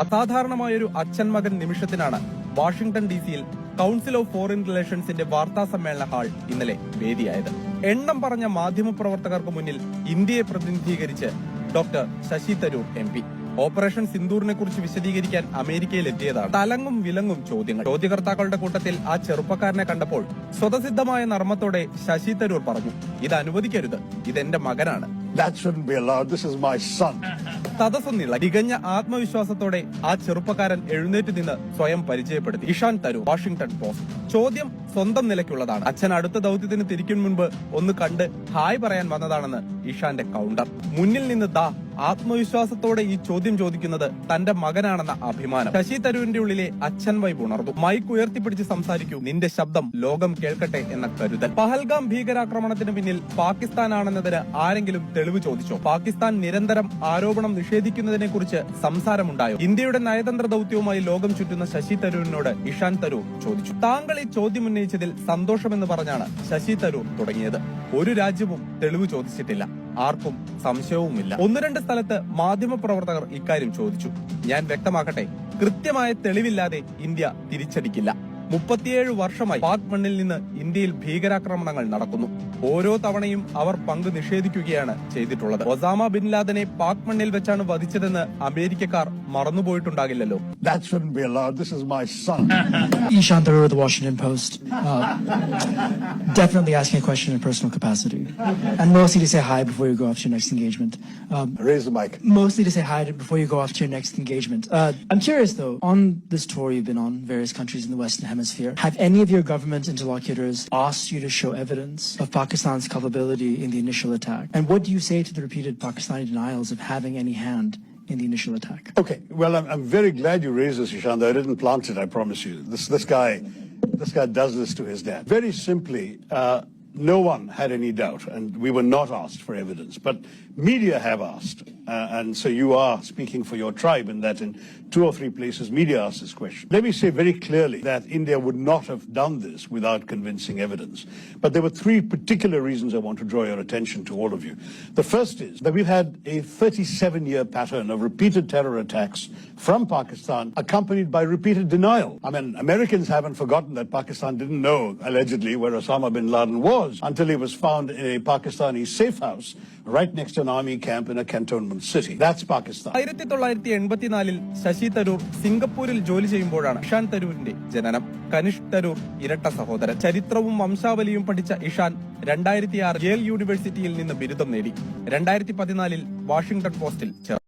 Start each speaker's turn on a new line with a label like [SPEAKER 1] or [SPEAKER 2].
[SPEAKER 1] അസാധാരണമായൊരു അച്ഛൻ മകൻ നിമിഷത്തിനാണ് വാഷിംഗ്ടൺ ഡി സിയിൽ കൗൺസിൽ ഓഫ് ഫോറിൻ റിലേഷൻസിന്റെ വാർത്താ സമ്മേളന ഹാൾ ഇന്നലെ വേദിയായത്. എണ്ണം പറഞ്ഞ മാധ്യമപ്രവർത്തകർക്ക് മുന്നിൽ ഇന്ത്യയെ പ്രതിനിധീകരിച്ച് doctor Shashi Tharoor M P. Operation സിന്ദൂറിനെ കുറിച്ച് വിശദീകരിക്കാൻ അമേരിക്കയിൽ എത്തിയതാണ് തലങ്ങും വിലങ്ങും ചോദ്യങ്ങൾ. ചോദ്യകർത്താക്കളുടെ കൂട്ടത്തിൽ ആ ചെറുപ്പക്കാരനെ കണ്ടപ്പോൾ സ്വതസിദ്ധമായ നർമ്മത്തോടെ ശശി തരൂർ പറഞ്ഞു ഇത് അനുവദിക്കരുത് ഇതെന്റെ മകനാണ്.
[SPEAKER 2] That shouldn't be allowed. This is my son.
[SPEAKER 1] തടസ്സൊന്നില്ല തികഞ്ഞ ആത്മവിശ്വാസത്തോടെ ആ ചെറുപ്പക്കാരൻ എഴുന്നേറ്റ് നിന്ന് സ്വയം പരിചയപ്പെടുത്തി. Ishaan Tharoor Washington Post. ചോദ്യം സ്വന്തം നിലയ്ക്കുള്ളതാണ്. അച്ഛൻ അടുത്ത ദൗത്യത്തിന് തിരിക്കും മുൻപ് ഒന്ന് കണ്ട് ഹായ് പറയാൻ വന്നതാണെന്ന് ഇഷാന്റെ കൗണ്ടർ മുന്നിൽ നിന്ന് ദാ ആത്മവിശ്വാസത്തോടെ ഈ ചോദ്യം ചോദിക്കുന്നത് തന്റെ മകനാണെന്ന അഭിമാനം. ശശി തരൂരിന്റെ ഉള്ളിലെ അച്ഛൻ വൈബ് ഉണർന്നു. മൈക്ക് ഉയർത്തിപ്പിടിച്ച് സംസാരിക്കൂ. നിന്റെ ശബ്ദം ലോകം കേൾക്കട്ടെ എന്ന കരുതൽ. പഹൽഗാം ഭീകരാക്രമണത്തിന് പിന്നിൽ പാകിസ്ഥാനാണെന്നതിന് ആരെങ്കിലും തെളിവ് ചോദിച്ചോ? പാകിസ്ഥാൻ നിരന്തരം ആരോപണം നിഷേധിക്കുന്നതിനെ കുറിച്ച് സംസാരമുണ്ടായോ? ഇന്ത്യയുടെ നയതന്ത്ര ദൌത്യവുമായി ലോകം ചുറ്റുന്ന ശശി തരൂരിനോട് ഇഷാൻ തരൂർ ചോദിച്ചു. താങ്കൾ ഈ ചോദ്യം ഉന്നയിച്ചതിൽ സന്തോഷമെന്ന് പറഞ്ഞാണ് ശശി തരൂർ തുടങ്ങിയത്. ഒരു രാജ്യവും തെളിവ് ചോദിച്ചിട്ടില്ല. ആർക്കും സംശയവുമില്ല. ഒന്ന് രണ്ട് സ്ഥലത്ത് മാധ്യമപ്രവർത്തകർ ഇക്കാര്യം ചോദിച്ചു. ഞാൻ വ്യക്തമാക്കട്ടെ കൃത്യമായ തെളിവില്ലാതെ ഇന്ത്യ തിരിച്ചടിക്കില്ല. മുപ്പത്തിയേഴ് വർഷമായി പാക് മണ്ണിൽ നിന്ന് ഇന്ത്യയിൽ ഭീകരാക്രമണങ്ങൾ നടക്കുന്നു. ഓരോ തവണയും അവർ പങ്ക് നിഷേധിക്കുകയാണ് ചെയ്തിട്ടുള്ളത്. ഒസാമ ബിൻ ലാദനെ പാക് മണ്ണിൽ വെച്ചാണ് വധിച്ചതെന്ന് അമേരിക്കക്കാർ മറന്നുപോയിട്ടുണ്ടാകില്ലല്ലോ.
[SPEAKER 3] Uh, I'm curious though, on this tour you've been on various countries in the Western Hemisphere. Have any of your government interlocutors asked you to show evidence of Pakistan's culpability in the initial attack? And what do you say to the repeated Pakistani denials of having any hand in the initial attack?
[SPEAKER 2] Okay. Well, I'm, I'm very glad you raised this, Ishan. I didn't plant it. I promise you. This this guy, this guy does this to his dad. Very simply, uh, no one had any doubt, and we were not asked for evidence. But media have asked, uh, and so you are speaking for your tribe in that in two or three places media asked this question. Let me say very clearly that India would not have done this without convincing evidence. But there were three particular reasons I want to draw your attention to all of you. The first is that we've had a 37 year pattern of repeated terror attacks from Pakistan accompanied by repeated denial. I mean, Americans haven't forgotten that Pakistan didn't know, allegedly, where Osama bin Laden was until he was found in a Pakistani safe house right next to an army camp in a cantonment city. That's Pakistan.
[SPEAKER 1] ആയിരത്തി തൊള്ളായിരത്തി എൺപത്തിനാലിൽ ശശി തരൂർ സിംഗപ്പൂരിൽ ജോലി ചെയ്യുമ്പോഴാണ് ഇഷാൻ തരൂരിന്റെ ജനനം. കനിഷ് തരൂർ ഇരട്ട സഹോദരൻ. ചരിത്രവും വംശാവലിയും പഠിച്ച ഇഷാൻ രണ്ടായിരത്തി ആറ് യേൽ യൂണിവേഴ്സിറ്റിയിൽ നിന്ന് ബിരുദം നേടി. രണ്ടായിരത്തി പതിനാലിൽ വാഷിംഗ്ടൺ പോസ്റ്റിൽ ചേർന്നു.